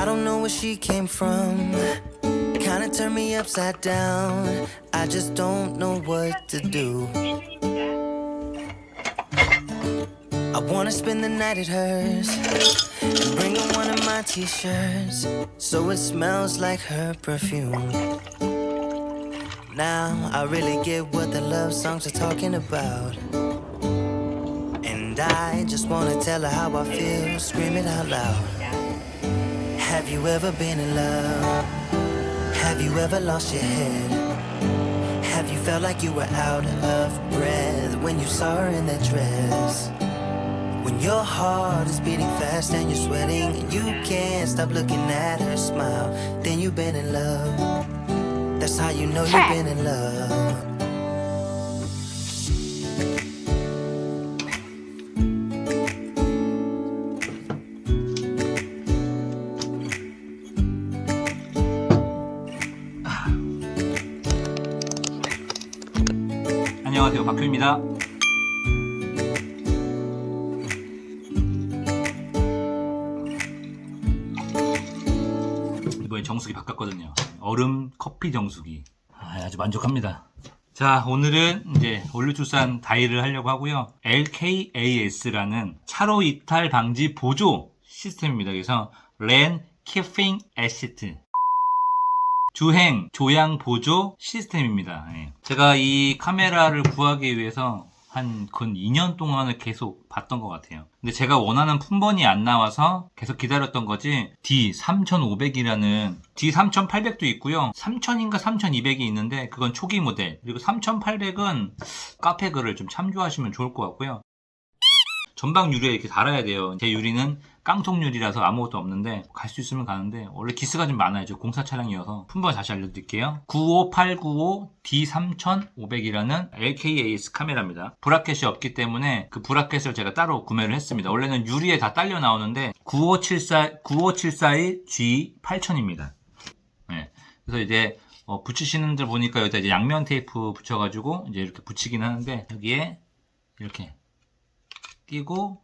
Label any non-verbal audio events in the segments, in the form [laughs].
I don't know where she came from. Kinda turned me upside down. I just don't know what to do. I wanna spend the night at hers and bring her one of my t shirts so it smells like her perfume. Now I really get what the love songs are talking about. And I just wanna tell her how I feel, scream it out loud. Have you ever been in love? Have you ever lost your head? Have you felt like you were out of breath when you saw her in that dress? When your heart is beating fast and you're sweating and you can't stop looking at her smile, then you've been in love. That's how you know you've been in love. 안녕하세요. 박효입니다. 이번에 정수기 바꿨거든요. 얼음 커피 정수기. 아, 아주 만족합니다. 자 오늘은 이제 올류출산 다이를 하려고 하고요. LKAS라는 차로 이탈 방지 보조 시스템입니다. 그래서 Land Keeping Assist 주행, 조향 보조 시스템입니다. 예. 제가 이 카메라를 구하기 위해서 한 근 2년 동안을 계속 봤던 것 같아요. 근데 제가 원하는 품번이 안 나와서 계속 기다렸던 거지 D3500이라는 D3800도 있고요. 3000인가 3200이 있는데 그건 초기 모델. 그리고 3800은 카페 글을 좀 참조하시면 좋을 것 같고요. 전방 유리에 이렇게 달아야 돼요. 제 유리는 깡통 유리라서 아무것도 없는데 갈 수 있으면 가는데 원래 기스가 좀 많아요. 저 공사 차량이어서 품번 다시 알려드릴게요. 95895 D3500이라는 LKAS 카메라입니다. 브라켓이 없기 때문에 그 브라켓을 제가 따로 구매를 했습니다. 원래는 유리에 다 딸려 나오는데 9574 95741 G8000입니다. 네. 그래서 이제 어, 붙이시는 분들 보니까 여기다 이제 양면 테이프 붙여가지고 이제 이렇게 붙이긴 하는데 여기에 이렇게 끼고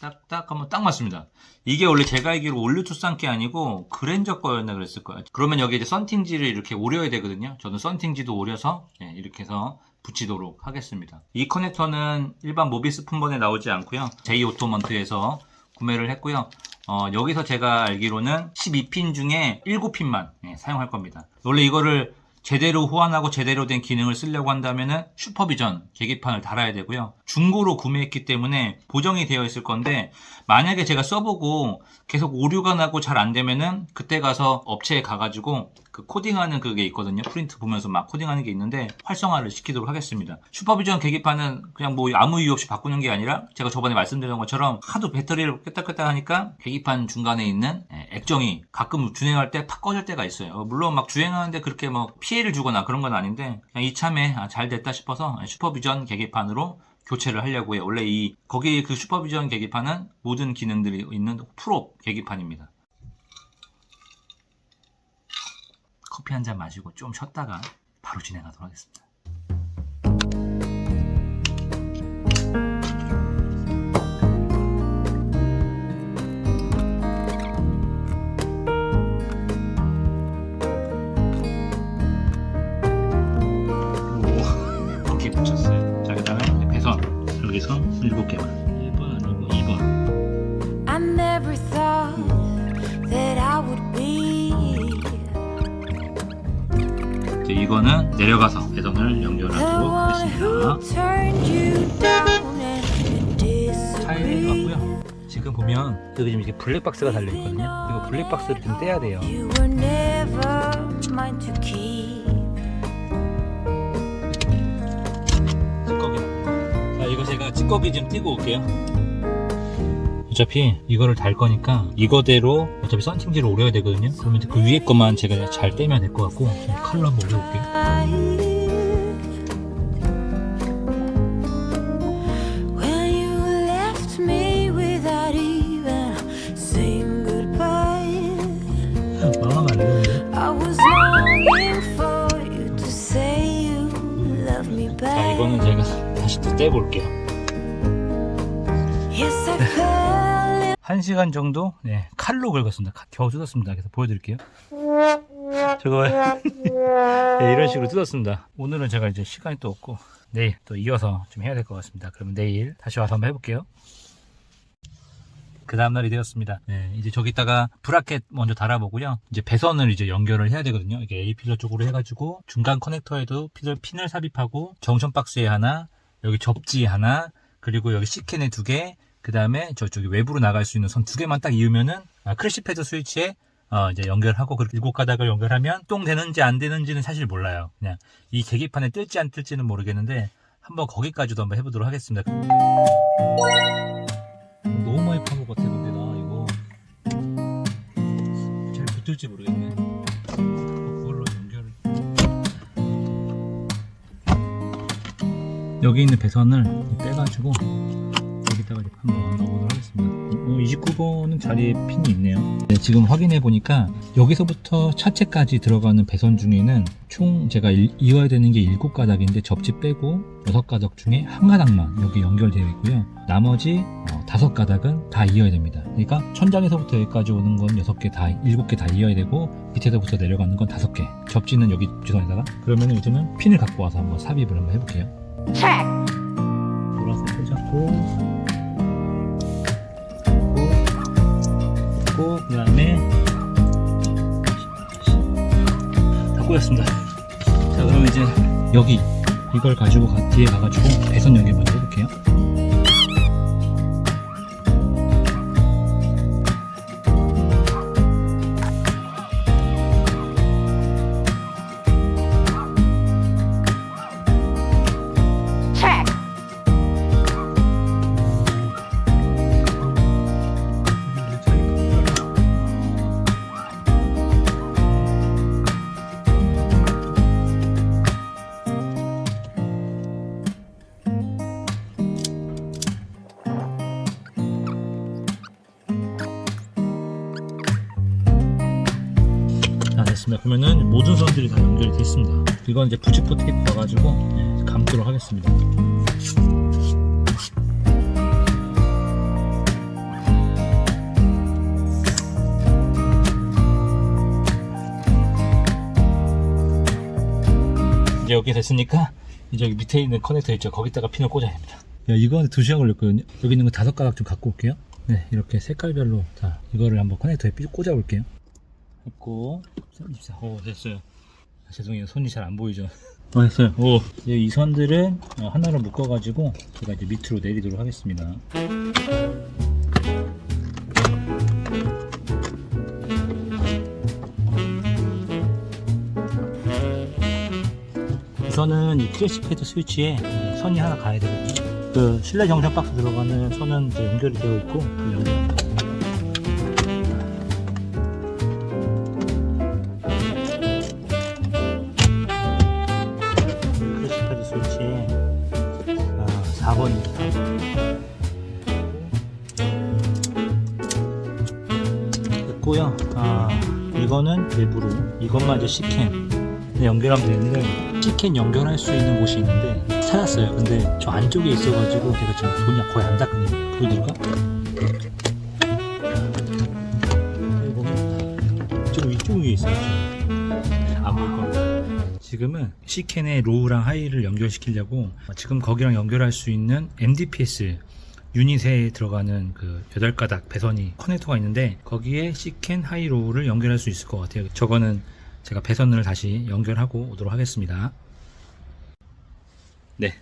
딱딱 하면 딱 맞습니다. 이게 원래 제가 알기로 올류투싼 게 아니고 그랜저 거였나 그랬을 거예요. 그러면 여기 이제 썬팅지를 이렇게 오려야 되거든요. 저는 썬팅지도 오려서 네, 이렇게 해서 붙이도록 하겠습니다. 이 커넥터는 일반 모비스 품번에 나오지 않고요. 제이 오토먼트에서 구매를 했고요. 어, 여기서 제가 알기로는 12핀 중에 7핀만 사용할 겁니다. 원래 이거를 제대로 호환하고 제대로 된 기능을 쓰려고 한다면은 슈퍼비전 계기판을 달아야 되고요. 중고로 구매했기 때문에 보정이 되어 있을 건데 만약에 제가 써보고 계속 오류가 나고 잘 안 되면은 그때 가서 업체에 가가지고 그 코딩하는 그게 있거든요. 프린트 보면서 막 코딩하는 게 있는데 활성화를 시키도록 하겠습니다. 슈퍼비전 계기판은 그냥 뭐 아무 이유 없이 바꾸는 게 아니라 제가 저번에 말씀드린 것처럼 하도 배터리를 끄딱끄딱 하니까 계기판 중간에 있는 예, 액정이 가끔 주행할 때 팍 꺼질 때가 있어요. 어, 물론 막 주행하는데 그렇게 뭐 피해 를 주거나 그런 건 아닌데 그냥 이참에 아, 잘 됐다 싶어서 슈퍼비전 계기판으로 교체를 하려고 해요. 원래 이 거기 그 슈퍼비전 계기판은 모든 기능들이 있는 프로 계기판입니다. 커피 한 잔 마시고 좀 쉬었다가 바로 진행하도록 하겠습니다. 여기서 7개만 1번 아니고 2번 I never thought that I would be 이제 이거는 내려가서 배선을 연결하도록 하겠습니다. disagree. 같고요. 지금 보면 여기 지금 이렇게 블랙박스가 달려 있거든요. 이거 블랙박스를 좀 떼야 돼요. 찌꺼기 좀 띄고 올게요. 어차피 이거를 달 거니까 이거대로 어차피 썬팅지를 오려야 되거든요. 그러면 그 위에 것만 제가 잘 떼면 될 것 같고 좀 칼로 한번 me 자, back. 이거는 제가 다시 또 떼볼게요. 1시간 정도 네, 칼로 긁었습니다. 칼- 겨우 뜯었습니다. 그래서 보여드릴게요. 저거 [laughs] 네, 이런 식으로 뜯었습니다. 오늘은 제가 이제 시간이 또 없고 내일 또 이어서 좀 해야 될 것 같습니다. 그러면 내일 다시 와서 한번 해볼게요. 그 다음날이 되었습니다. 네, 이제 저기다가 브라켓 먼저 달아보고요. 이제 배선을 이제 연결을 해야 되거든요. 이게 A 필러 쪽으로 해가지고 중간 커넥터에도 핀을, 핀을 삽입하고 정션 박스에 하나, 여기 접지 하나, 그리고 여기 C캔에 두 개, 그 다음에 저쪽에 외부로 나갈 수 있는 선 두 개만 딱 이으면은 아, 크래시 패드 스위치에 어, 이제 연결하고 그렇게 일곱 가닥을 연결하면 똥 되는지 안 되는지는 사실 몰라요. 그냥 이 계기판에 뜰지 안 뜰지는 모르겠는데 한번 거기까지도 한번 해보도록 하겠습니다. 너무 많이 판것 같아 근데 나 이거 잘 붙을지 모르겠네. 그걸로 연결을 여기 있는 배선을 빼가지고 이렇게 한번 넣어보도록 하겠습니다. 어, 29번은 자리에 핀이 있네요. 네, 지금 확인해 보니까 여기서부터 차체까지 들어가는 배선 중에는 총 제가 일- 이어야 되는 게 7가닥인데 접지 빼고 6가닥 중에 한 가닥만 여기 연결되어 있고요. 나머지 어, 5가닥은 다 이어야 됩니다. 그러니까 천장에서부터 여기까지 오는 건 6개 다 7개 다 이어야 되고 밑에서부터 내려가는 건 5개. 접지는 여기 주선에다가 그러면 이제는 핀을 갖고 와서 한번 삽입을 한번 해볼게요. 보라색 꽂았고 꽂고 다 꽂았습니다. 자 그러면 이제 여기 이걸 가지고 가- 뒤에 가가지고 배선 연결 먼저 됐습니다 그러면은 모든 선들이 다 연결이 됐습니다. 이건 이제 부직포 테이프 가가지고 네, 감도록 하겠습니다. 이제 여기 됐으니까 이제 여기 밑에 있는 커넥터 있죠. 거기다가 핀을 꽂아야 됩니다. 야 이거 한테 2시간 걸렸거든요. 여기 있는 거 다섯 가닥 좀 갖고 올게요. 네 이렇게 색깔별로 자 이거를 한번 커넥터에 삐- 꽂아 볼게요 했고. 34. 오 됐어요. 아, 죄송해요. 손이 잘 안 보이죠? 어 됐어요. 오 이제 이 선들은 어, 하나로 묶어 가지고 제가 이제 밑으로 내리도록 하겠습니다. 우선은 이 크래시 패드 스위치에 선이 하나 가야 되거든요. 그 실내 정션 박스 들어가는 선은 이제 연결이 되어 있고 그 연결 크래시 이거는 일부러 이제 C캔 연결하면 되는데 C캔 연결할 수 있는 곳이 있는데 찾았어요. 근데 저 안쪽에 있어가지고 제가 지금 돈이 거의 안 닦거든요. 보여드릴까? 여기 보면 이쪽 위에 있어요. 안 보일 겁니다. 지금은 C캔의 로우랑 하이를 연결시키려고 지금 거기랑 연결할 수 있는 MDPS 유닛에 들어가는 그 8가닥 배선이 커넥터가 있는데 거기에 C캔 하이 로우를 연결할 수 있을 것 같아요. 저거는 제가 배선을 다시 연결하고 오도록 하겠습니다. 네.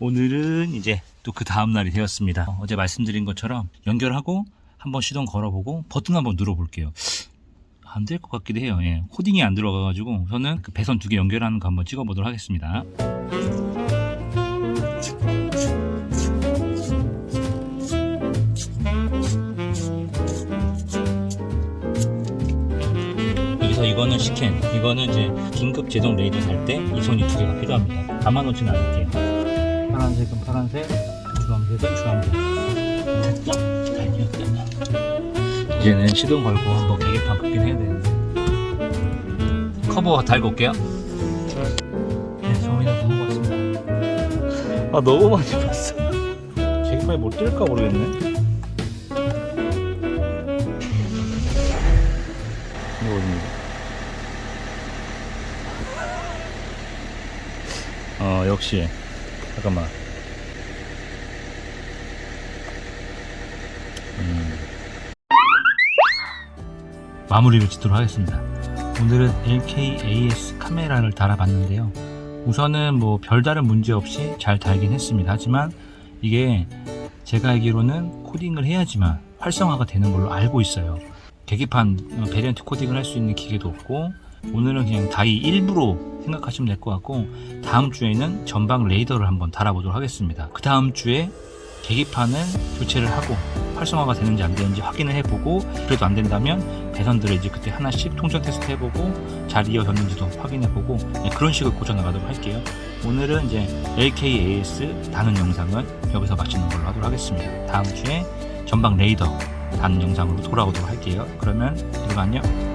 오늘은 이제 또 그 다음날이 되었습니다. 어제 말씀드린 것처럼 연결하고 한번 시동 걸어보고 버튼 한번 눌러볼게요. 안 될 것 같기도 해요. 예. 코딩이 안 들어가 가지고 우선은 그 배선 두 개 연결하는 거 한번 찍어보도록 하겠습니다. 이거는 시캔, 이거는 이제 긴급 제동 레이더 살 때 이 손이 두 개가 필요합니다. 감아놓지는 않을게요. 파란색은 파란색, 주황색은 주황색. 잘 되었다. 이제는 시동 걸고 한번 계기판 긋긴 해야 되는데 커버 달고 올게요 네 정리는 다 하고 왔습니다 아 너무 많이 봤어 [laughs] 계기판이 못 뜰까 모르겠네 어, 역시. 잠깐만. 음. 마무리를 짓도록 하겠습니다. 오늘은 LKAS 카메라를 달아봤는데요. 우선은 뭐 별다른 문제 없이 잘 달긴 했습니다. 하지만 이게 제가 알기로는 코딩을 해야지만 활성화가 되는 걸로 알고 있어요. 계기판 어, 베리언트 코딩을 할 수 있는 기계도 없고 오늘은 그냥 다이 일부로 생각하시면 될 것 같고 다음 주에는 전방 레이더를 한번 달아보도록 하겠습니다. 그 다음 주에 계기판을 교체를 하고 활성화가 되는지 안 되는지 확인을 해보고 그래도 안 된다면 배선들을 이제 그때 하나씩 통전 테스트 해보고 잘 이어졌는지도 확인해보고 네, 그런 식으로 고쳐나가도록 할게요. 오늘은 이제 LKAS 다는 영상은 여기서 마치는 걸로 하도록 하겠습니다. 다음 주에 전방 레이더 다는 영상으로 돌아오도록 할게요. 그러면 여러분 안녕.